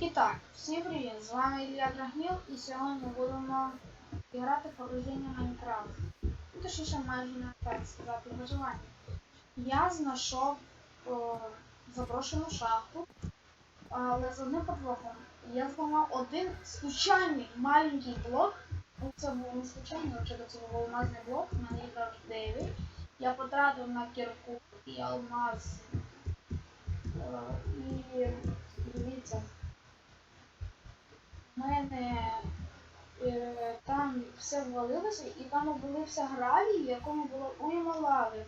І так, всім привіт! З вами Ілля Драгніл і сьогодні будемо грати в проходження Майнкрафт. Ну, точніше, майже не так сказати виживання. Я знайшов о, заброшену шахту, але з одним подвохом. Я зламав один случайний маленький блок. Ну, Це був не случайний, взагалі це був алмазний блок, в мене їх 9. Я потратив на кірку і алмаз. Е, І дивіться. У мене е, там все ввалилося і там обвалився гравій, в якому було уйма лави.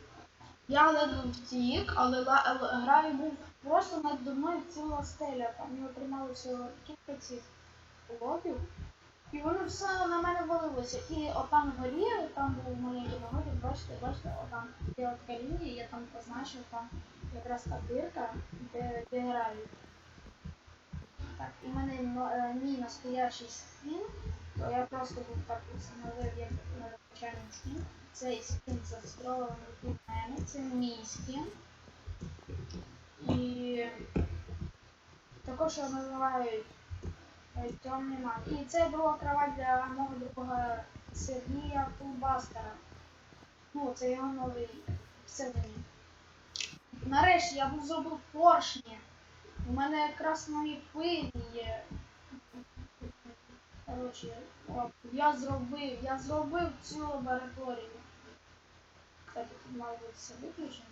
Я ледве втік, але ла- гравій був просто надо мною ціла стеля. Там його тримали всього кілька цих блоків. І воно все на мене валилося. І отам вгорі, там був маленький вагонік, бачите, бачите, отам є от лінія, я там позначив, там якраз та дирка, де, де гравій. Так, і в мене е, мій настоящий скін, то я просто був так встановив як надзвичайний скін. Цей скін зареєстрований від мене, це мій скін. І також його називають е, темний маг. І це була кровать для мого другого Сергія Фулбастера. Ну, це його новий псевдонім. Нарешті я був зробив поршні. У мене якраз мої пилі є. Коротше, о, я зробив, я зробив цю лабораторію. Кстати, тут має бути все виключено.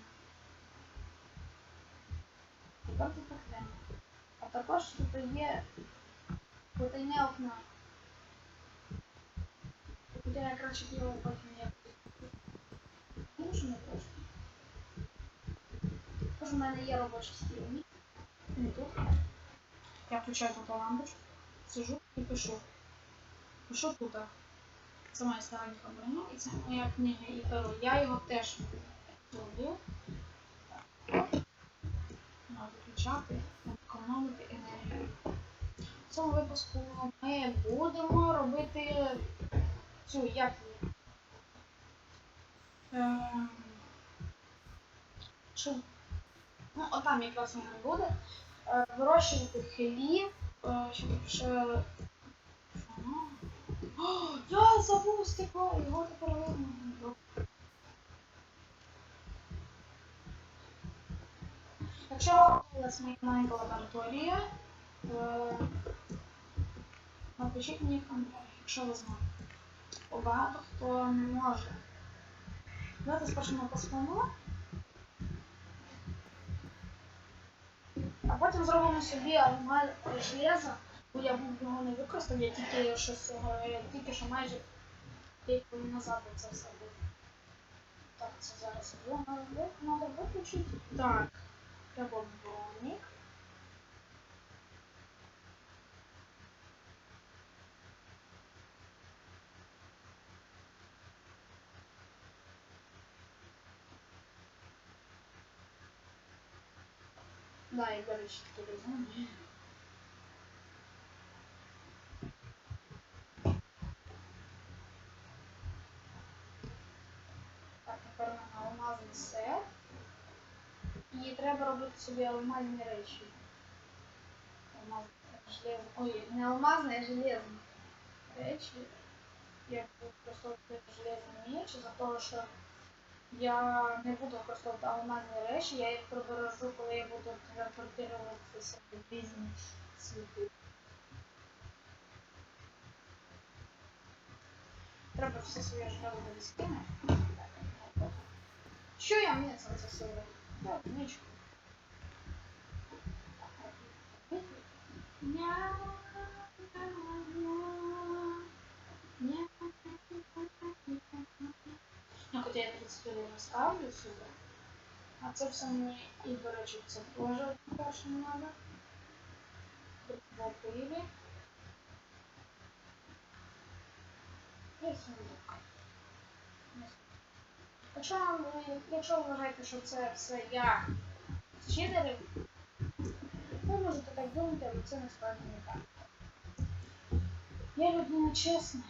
Тепер тут окремо. А також тут є потайне окно. Хоча я краще його потім як іншому трошки. Тож у мене є робочий стіл. Не тут. Я включаю тут лампочку, сижу і пишу. Пишу тут. Це моя старенька броня і це моя книга і перо. Я його теж роблю. Виключати, економити енергію. В цьому випуску ми будемо робити цю як? Ем, Ну, отам якраз вона буде. Е, Вирощувати хліб, е, щоб ще. Я забув стекло, його тепер видно. Якщо у вас моя маленька лабораторія, е, напишіть мені в якщо ви знаєте. Багато хто не може. Давайте спершу поспимо. А потім зробимо собі армаль железо, бо я був його не використав, я тільки щось тільки що майже пів назад це все було. Так, це зараз його треба виключити. Так, треба бомбоник. Да, і, до речі. Так, тепер мене алмазний сет. І треба робити собі алмазні речі. Алмазне, железне. Ой, не алмазне, а железне. Речі. Я використовувати железний меч за того, що я не буду використовувати алмазні речі, я їх прибережу, коли я буду телепортуватися в різні світи. Треба все своє життя скинути. Що я мені це засилаю? Так, нічого. Няу, Хоча я 30 не ставлю сюди. А це все мені і, до речі, це теж перше не треба. І сундук. Якщо, якщо вважаєте, що це все я читерив, ви можете так думати, але це насправді не так. Я людина чесна.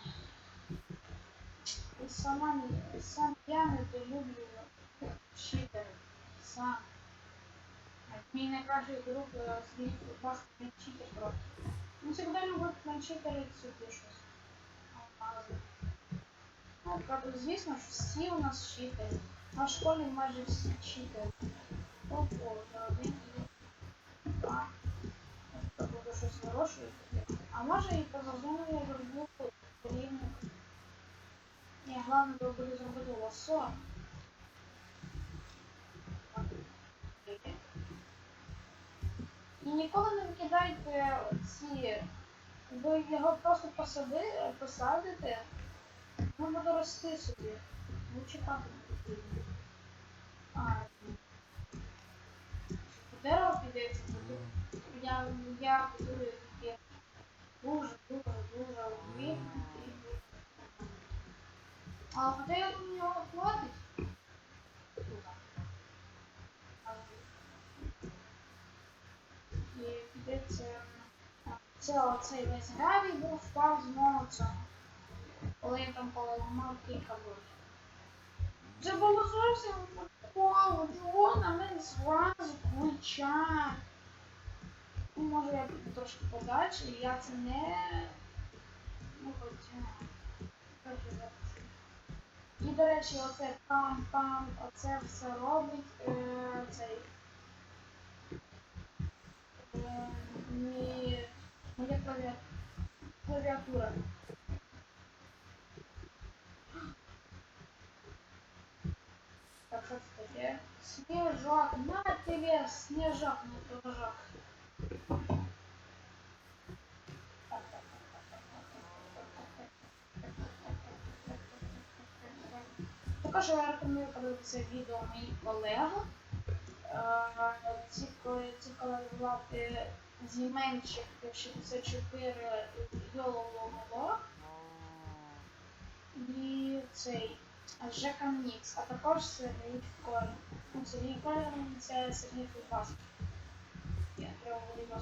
І сама не, сам я не люблю читерів. Сам. Мій найкращий друг пас не читер просто. завжди любить начитерити собі щось. Ну, правда, звісно всі у нас читають. На школі майже всі читають. Ого, за один і два. Я буду щось вирощувати. А може і позазумую люблю рівник. Ні, головне би буде зробити лосо. І ніколи не викидайте ці. Ви його просто посади, посадите, воно буде рости собі. Ну чекати потрібно. А, дерево буду. Я, я дуже, дуже, дуже дуже. А хоча я думаю, його хватить. І підеться. Це весь гравій був впав з мого цього. Коли я там поламав кілька блоків. Це було зовсім випадково. Чого на мене зразу кричать? Ну, може я піду трошки подальше, я це не... Ну, хоча... Трохи запишу. І, до речі, оце пам-пам, оце все робить е, цей... Е, мій... Моя клаві... клавіатура. Так, що це таке? Снежок, на тебе снежок, не дружок. Я рекомендую подивитися відео моїх колег. Е, Ці, ко- ці колеги звати Зіменчик 64 Йололомоло і цей Жека Мікс, а також Сергій Корін. Ну, Сергій Корін це Сергій Футбас. Я треба буде його.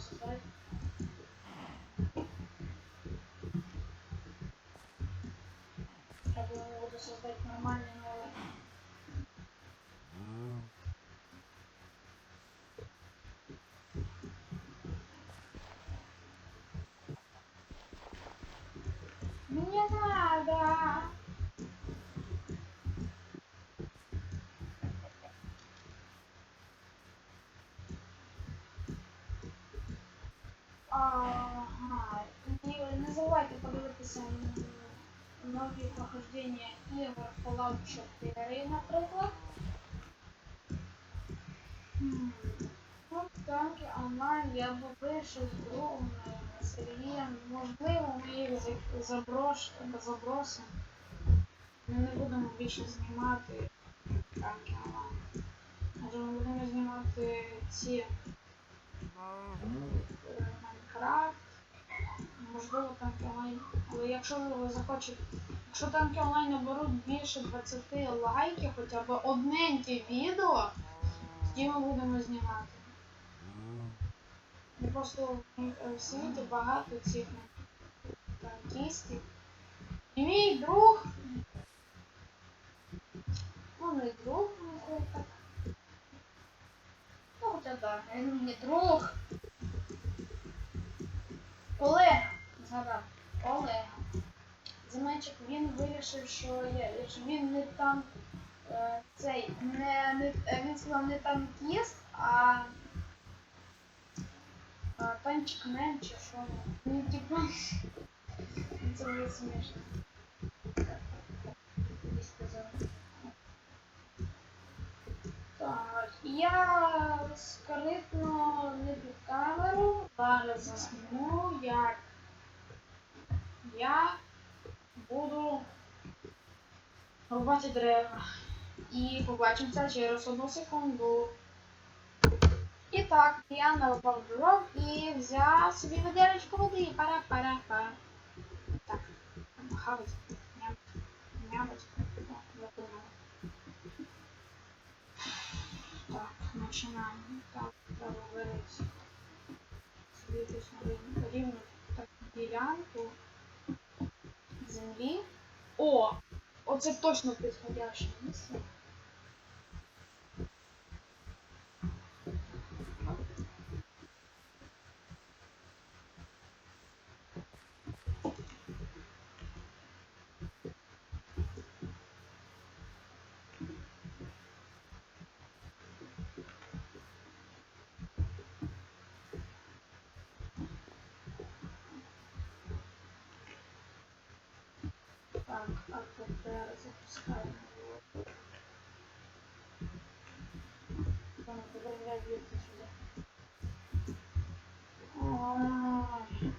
Треба буде создати нормальний новий. Не надо. Ага. І не забувайте подивитися м, нові прохождення ігор Fallout 4, наприклад. М, Ну, танки онлайн я б вийшов з другом е, Сергієм. Можливо, ми їх за- заброш... забросимо. Ми не будемо більше знімати танки онлайн. Адже ми будемо знімати ці е, Майнкрафт. Можливо, танки онлайн. Але якщо ви захочете. Якщо танки онлайн наберуть більше 20 лайків, хоча б одненьке відео, тоді ми будемо знімати. Ну, Просто в світі багато цих танкістів. І мій друг. Ну, не друг, не так. Ну, хоча так, мені друг. Олег, згадав. Замечик, він вирішив, що я, що він не там е, цей, не, не, е, він сказав не танкіст, а а, танчик мен чи що. Ну, типу, це було смішно. Так, я скритно не під камеру, зараз засніму, як я буду рубати дерева. І побачимося через одну секунду. І так, я нарубав дров і взяв собі ведеречко води. Пара-пара-пара. Так, хавать. Ням. Нямать. Так, починаємо. Так, треба вирити собі якусь рівну таку ділянку землі. О! Оце точно підходяще місце. Так, тепер запускаємо. Там поверняй звідси сюди. Ой.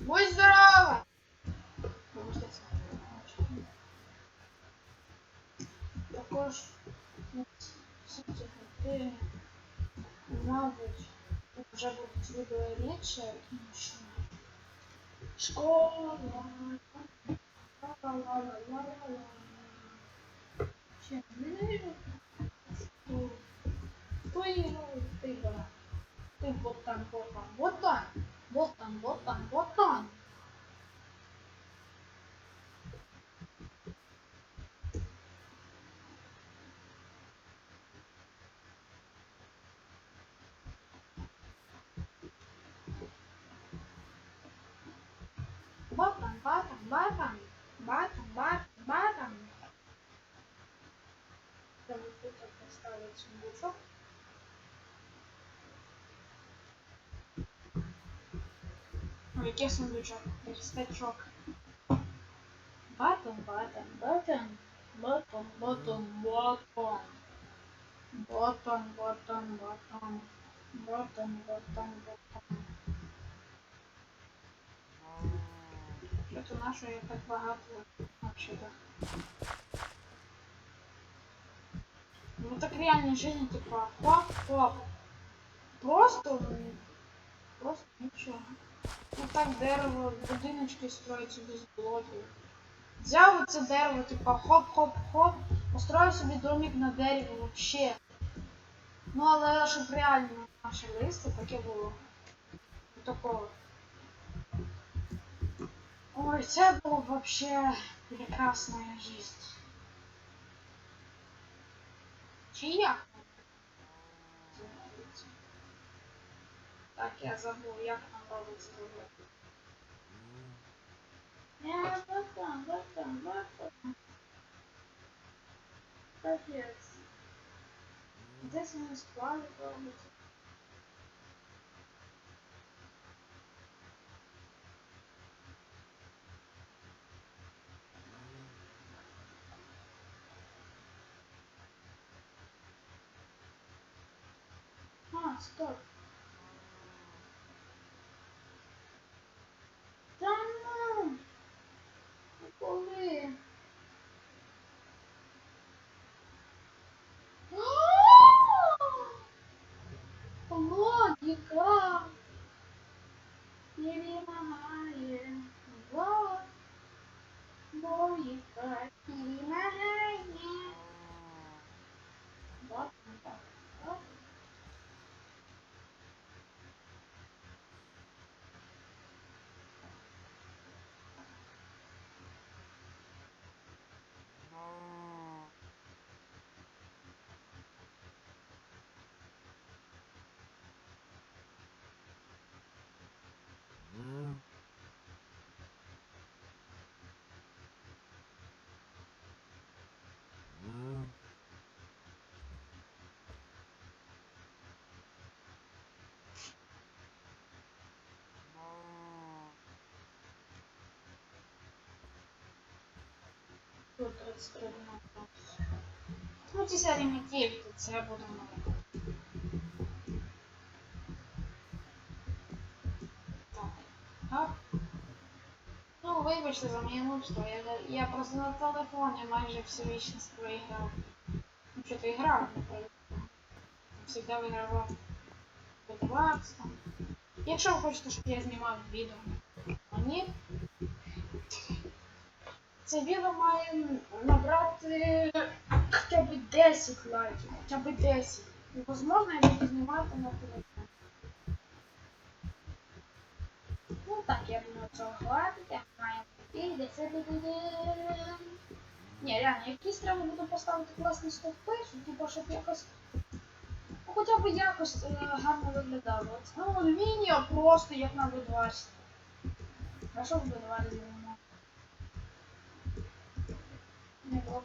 Будь здорова! Можете це. Також ну, всі гри, мабуть, вже будуть відео рідше, тому що школа. ла-ла-ла-ла-ла-ла. Ще. Ту- ту ігру, ти гра. Ти ботан, ботан, ботан, ботан, ботан, ботан. Ботан, який сундучок? Верстачок. Батон, батон, батон. Батон, батон, батон. Батон, батон, батон. Батон, батон, батон. Що-то нашого я так багато вообще-то. Ну так реальной жизни типа хоп-хоп. Просто, просто нічого. Ну так дерево, будиночки строить собі з блоків. Взяв оце дерево, типа хоп-хоп-хоп, построїв собі домик на дереві вообще. Ну але щоб реально наше листя таке було. Такого. Ой, це було вообще прекрасная жизнь. Чи як? Так, я забув, як нам робиться робити. Я батон, батон, батон. Капець. Десь мені склали робиться. А, стоп. Та ну! Ну коли? А! Логіка! Перемагає. Вот. Логіка перемагає. Вот, вот, вот. Тут 33. Ну, ці серії ми тільки це будемо. Так. А? Ну, вибачте за моє нубство. Я, я просто на телефоні майже всю вічність проіграв. Ну, що то грав, не. Всегда вигравав. Подавався. Якщо ви хочете, щоб я знімав відео, а ні. Це відео має набрати хоча б 10 лайків, хоча б 10. І, можливо, я буду знімати на телефон. Ну так, я думаю, цього хватить, я маю і де це буде. Ні, реально, якісь треба буде поставити класні стовпи, щоб типу, щоб якось. Ну, хоча б якось е, гарно виглядало. Ну, алюмінія просто як на B20. А що в B20 зробимо?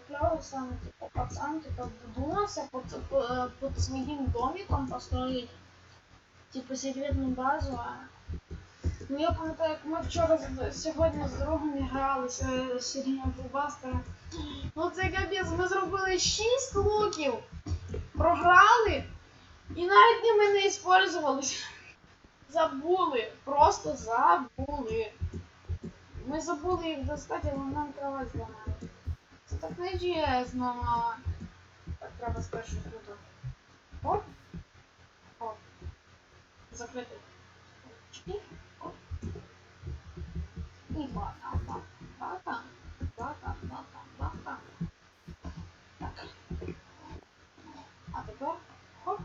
Кльово, саме типу пацан типу вдумався під, по- під своїм домиком построїть типу секретну базу. А... Ну я пам'ятаю, як ми вчора сьогодні з другом гралися з Сергієм Фулбастером. Ну це капець, ми зробили 6 луків, програли і навіть ними не использувалися. Забули, просто забули. Ми забули їх достати, але нам кровать зламали. Так нечесно. Так, треба спершу тут. Оп. Оп. Закрити. Оп. І бата, бата, бата, бата, бата, бата. Так. А тепер хоп.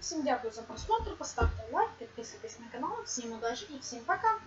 Всім дякую за просмотр, поставте лайк, підписуйтесь на канал, всім удачі і всім пока!